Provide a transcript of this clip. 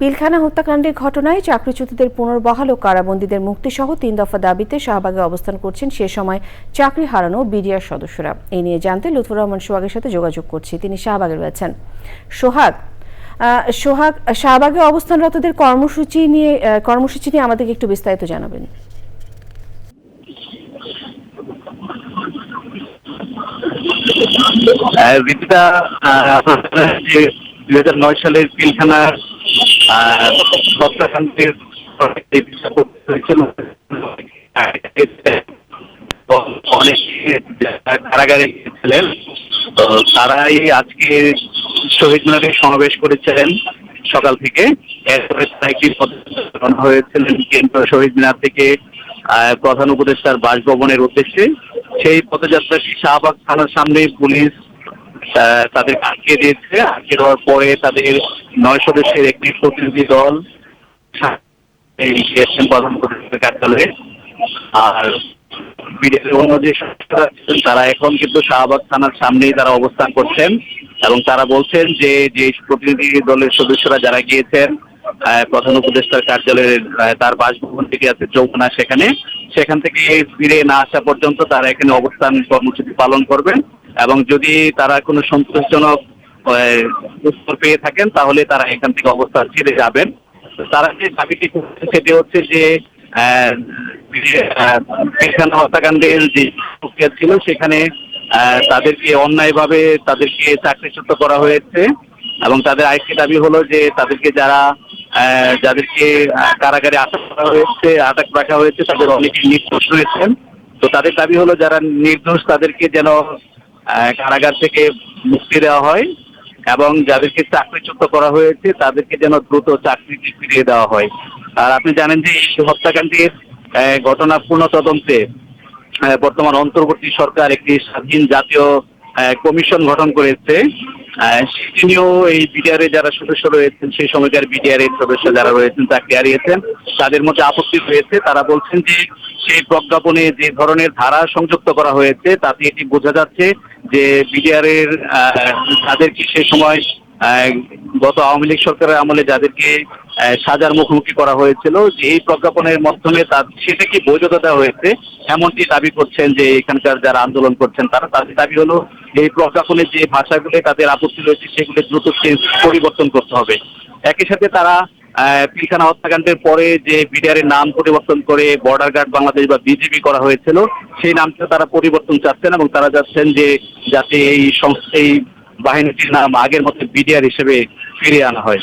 পিলখানা হত্যাকাণ্ডের ঘটনায় চাকরিচ্যুতদের পুনর্বহাল ও কারাবন্দীদের মুক্তিসহ তিন দফা দাবিতে শাহবাগে অবস্থান করছেন সে সময় চাকরি হারানো বিডিআর সদস্যরা। এই নিয়ে জানতে লুৎফুর রহমান সোহাগের সাথে যোগাযোগ করছি। তিনি শাহবাগে রয়েছেন। সোহাগ সোহাগ, শাহবাগে অবস্থানরতদের কর্মসূচি নিয়ে কর্মসূচি নিয়ে আমাদেরকে একটু বিস্তারিত জানাবেন। যে দুই হাজার নয় সালের পিলখানার অনেক কারাগারে গিয়েছিলেন তো তারাই আজকে শহীদ মিনারে সমাবেশ করেছিলেন সকাল থেকে। হয়েছিলেন কেন্দ্র শহীদ মিনার থেকে প্রধান উপদেষ্টার বাসভবনের উদ্দেশ্যে। সেই পদযাত্রাটি শাহবাগ থানার সামনে পুলিশ আহ, তাদেরকে আটকে দিয়েছে। আটকে দেওয়ার পরে তাদের নয় সদস্যের একটি প্রতিনিধি দল এই গিয়েছেন প্রধান কার্যালয়ে। আর বিদেশের অন্য যে আছেন তারা এখন কিন্তু শাহবাগ থানার সামনেই তারা অবস্থান করছেন এবং তারা বলছেন যে যে প্রতিনিধি দলের সদস্যরা যারা গিয়েছেন প্রধান উপদেষ্টার কার্যালয়ের তার বাসভবন থেকে আছে চৌকনা সেখানে। সেখান থেকে ফিরে না আসা পর্যন্ত তারা এখানে অবস্থান কর্মসূচি পালন করবেন। এবং যদি তারা কোনো সন্তোষজনক উত্তর পেয়ে থাকেন, তাহলে তারা এখান থেকে অবস্থা ছেড়ে যাবেন। তারা যে দাবিটি করছে সেটি হচ্ছে যে হত্যাকাণ্ডের যে প্রক্রিয়া ছিল, সেখানে তাদেরকে অন্যায়ভাবে তাদেরকে চাকরিচ্যুত করা হয়েছে এবং তাদের আরেকটি দাবি হলো যে, তাদেরকে যারা যাদেরকে কারাগারে আটক করা হয়েছে, আটক রাখা হয়েছে, তাদের অনেকে নির্দোষ রয়েছেন। তো তাদের দাবি হলো, যারা নির্দোষ, তাদেরকে যেন কারাগার থেকে মুক্তি দেওয়া হয় এবং যাদেরকে চাকরিচ্যুত করা হয়েছে, তাদেরকে যেন দ্রুত চাকরিটি ফিরিয়ে দেওয়া হয়। আর আপনি জানেন যে এই হত্যাকাণ্ডের ঘটনা পূর্ণ তদন্তে বর্তমান অন্তর্বর্তী সরকার একটি স্বাধীন জাতীয় কমিশন গঠন করেছে। সেটি এই বিডিআর যারা সদস্য রয়েছেন, সেই সময়কার বিডিআর এর সদস্য যারা রয়েছেন চাকরি হারিয়েছেন। তাদের মধ্যে আপত্তি রয়েছে। তারা বলছেন যে সেই প্রজ্ঞাপনে যে ধরনের ধারা সংযুক্ত করা হয়েছে তাতে এটি বোঝা যাচ্ছে যে বিডিআরের আহ, তাদেরকে সে সময় গত আওয়ামী লীগ সরকারের আমলে যাদেরকে সাজার মুখোমুখি করা হয়েছিল, যে এই প্রজ্ঞাপনের মাধ্যমে তার, সেটা কি বৈধতা দেওয়া হয়েছে? এমনটি দাবি করছেন যে এখানকার যারা আন্দোলন করছেন, তারা তাদের দাবি হলো এই প্রজ্ঞাপনের যে ভাষাগুলো, তাদের আপত্তি রয়েছে, সেগুলো দ্রুত পরিবর্তন করতে হবে। একই সাথে তারা পিলখানা হত্যাকাণ্ডের পরে যে বিডিআরের নাম পরিবর্তন করে বর্ডার গার্ড বাংলাদেশ বা বিজিবি করা হয়েছিল, সেই নামটা তারা পরিবর্তন চাচ্ছেন এবং তারা চাচ্ছেন যে যাতে এই এই বাহিনীটির নাম আগের মতো বিডিআর হিসেবে ফিরিয়ে আনা হয়।